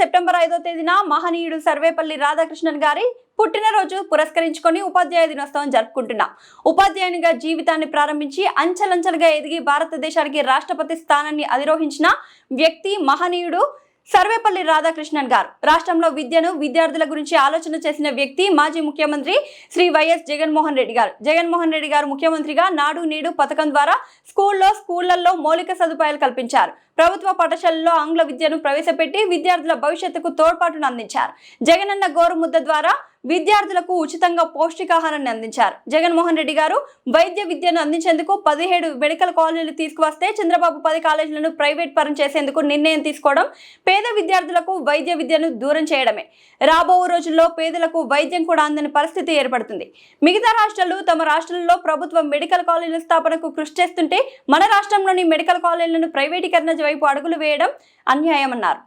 September ఐదో తేదీన మహనీయుడు సర్వేపల్లి రాధాకృష్ణన్ గారి పుట్టినరోజు పురస్కరించుకొని ఉపాధ్యాయ దినోత్సవం జరుపుకుంటున్నాం. ఉపాధ్యాయునిగా జీవితాన్ని ప్రారంభించి అంచెలంచెలుగా ఎదిగి భారతదేశానికి రాష్ట్రపతి స్థానాన్ని అధిరోహించిన వ్యక్తి మహనీయుడు సర్వేపల్లి రాధాకృష్ణన్ గారు. రాష్ట్రంలో విద్యను విద్యార్థుల గురించి ఆలోచన చేసిన వ్యక్తి మాజీ ముఖ్యమంత్రి శ్రీ వైఎస్ జగన్మోహన్ రెడ్డి గారు. జగన్మోహన్ రెడ్డి గారు ముఖ్యమంత్రిగా నాడు నేడు పథకం ద్వారా స్కూల్లో స్కూళ్ళలో మౌలిక సదుపాయాలు కల్పించారు. ప్రభుత్వ పాఠశాలల్లో ఆంగ్ల విద్యను ప్రవేశపెట్టి విద్యార్థుల భవిష్యత్తుకు తోడ్పాటును అందించారు. జగనన్న గోరుముద్ద ద్వారా విద్యార్థులకు ఉచితంగా పౌష్టికాహారాన్ని అందించారు. జగన్మోహన్ రెడ్డి గారు వైద్య విద్యను అందించేందుకు పదిహేడు మెడికల్ కాలేజీలు తీసుకువస్తే చంద్రబాబు పది కాలేజీలను ప్రైవేట్ పరం చేసేందుకు నిర్ణయం తీసుకోవడం పేద విద్యార్థులకు వైద్య విద్యను దూరం చేయడమే. రాబో రోజుల్లో పేదలకు వైద్యం కూడా అందని పరిస్థితి ఏర్పడుతుంది. మిగతా రాష్ట్రాలు తమ రాష్ట్రాల్లో ప్రభుత్వం మెడికల్ కాలేజీల స్థాపనకు కృషి చేస్తుంటే మన రాష్ట్రంలోని మెడికల్ కాలేజీలను ప్రైవేటీకరణ వైపు అడుగులు వేయడం అన్యాయమన్నారు.